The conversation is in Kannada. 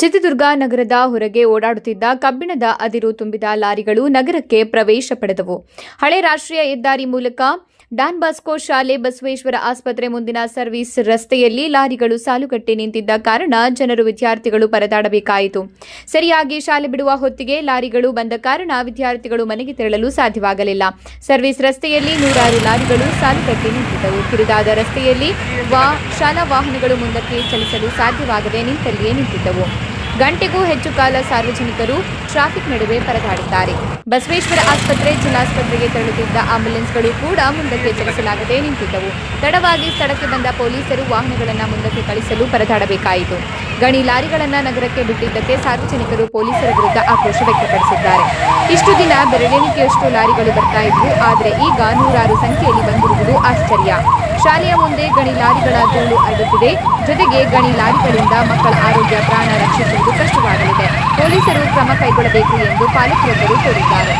ಚಿತ್ರದುರ್ಗ ನಗರದ ಹೊರಗೆ ಓಡಾಡುತ್ತಿದ್ದ ಕಬ್ಬಿಣದ ಅದಿರು ತುಂಬಿದ ಲಾರಿಗಳು ನಗರಕ್ಕೆ ಪ್ರವೇಶ ಪಡೆದವು. ಹಳೆ ರಾಷ್ಟ್ರೀಯ ಹೆದ್ದಾರಿ ಮೂಲಕ ಡಾನ್ ಬಾಸ್ಕೋ ಶಾಲೆ, ಬಸವೇಶ್ವರ ಆಸ್ಪತ್ರೆ ಮುಂದಿನ ಸರ್ವಿಸ್ ರಸ್ತೆಯಲ್ಲಿ ಲಾರಿಗಳು ಸಾಲುಗಟ್ಟಿ ನಿಂತಿದ್ದ ಕಾರಣ ಜನರು ವಿದ್ಯಾರ್ಥಿಗಳು ಪರದಾಡಬೇಕಾಯಿತು. ಸರಿಯಾಗಿ ಶಾಲೆ ಬಿಡುವ ಹೊತ್ತಿಗೆ ಲಾರಿಗಳು ಬಂದ ಕಾರಣ ವಿದ್ಯಾರ್ಥಿಗಳು ಮನೆಗೆ ತೆರಳಲು ಸಾಧ್ಯವಾಗಲಿಲ್ಲ. ಸರ್ವಿಸ್ ರಸ್ತೆಯಲ್ಲಿ ನೂರಾರು ಲಾರಿಗಳು ಸಾಲುಗಟ್ಟಿ ನಿಂತಿದ್ದವು. ಕಿರಿದಾದ ರಸ್ತೆಯಲ್ಲಿ ವಾ, ಶಾಲಾ ವಾಹನಗಳು ಮುಂದಕ್ಕೆ ಚಲಿಸಲು ಸಾಧ್ಯವಾಗದೆ ನಿಂತಲ್ಲಿಯೇ ನಿಂತಿದ್ದವು. ಗಂಟೆಗೂ ಹೆಚ್ಚು ಕಾಲ ಸಾರ್ವಜನಿಕರು ಟ್ರಾಫಿಕ್ ನಡುವೆ ಪರದಾಡಿದ್ದಾರೆ ಬಸವೇಶ್ವರ ಆಸ್ಪತ್ರೆ ಜಿಲ್ಲಾಸ್ಪತ್ರೆಗೆ ತೆರಳುತ್ತಿದ್ದ ಆಂಬ್ಯುಲೆನ್ಸ್ಗಳು ಕೂಡ ಮುಂದಕ್ಕೆ ಚಲಿಸಲಾಗದೆ ನಿಂತಿದ್ದವು. ತಡವಾಗಿ ಸ್ಥಳಕ್ಕೆ ಬಂದ ಪೊಲೀಸರು ವಾಹನಗಳನ್ನು ಮುಂದಕ್ಕೆ ಕಳಿಸಲು ಪರದಾಡಬೇಕಾಯಿತು. ಗಣಿ ಲಾರಿಗಳನ್ನು ನಗರಕ್ಕೆ ಬಿಟ್ಟಿದ್ದಕ್ಕೆ ಸಾರ್ವಜನಿಕರು ಪೊಲೀಸರ ವಿರುದ್ಧ ಆಕ್ರೋಶ ವ್ಯಕ್ತಪಡಿಸಿದ್ದಾರೆ. ಇಷ್ಟು ದಿನ ಬೆರಳೆಣಿಕೆಯಷ್ಟು ಲಾರಿಗಳು ಬರ್ತಾ ಇದ್ವು, ಆದರೆ ಈಗ ನೂರಾರು ಸಂಖ್ಯೆಯಲ್ಲಿ ಬಂದಿರುವುದು ಆಶ್ಚರ್ಯ. ಶಾಲೆಯ ಮುಂದೆ ಗಣಿ ಲಾರಿಗಳ ಧೂಳು ಅಡುತ್ತಿದೆ ಜೊತೆಗೆ ಗಣಿ ಲಾರಿಗಳಿಂದ ಮಕ್ಕಳ ಆರೋಗ್ಯ, ಪ್ರಾಣ ರಕ್ಷಿಸುವುದು ಕಷ್ಟವಾಗಲಿದೆ. ಪೊಲೀಸರು ಕ್ರಮ ಕೈಗೊಳ್ಳಬೇಕು ಎಂದು ಪಾಲಕರೊಬ್ಬರು ಕೋರಿದ್ದಾರೆ.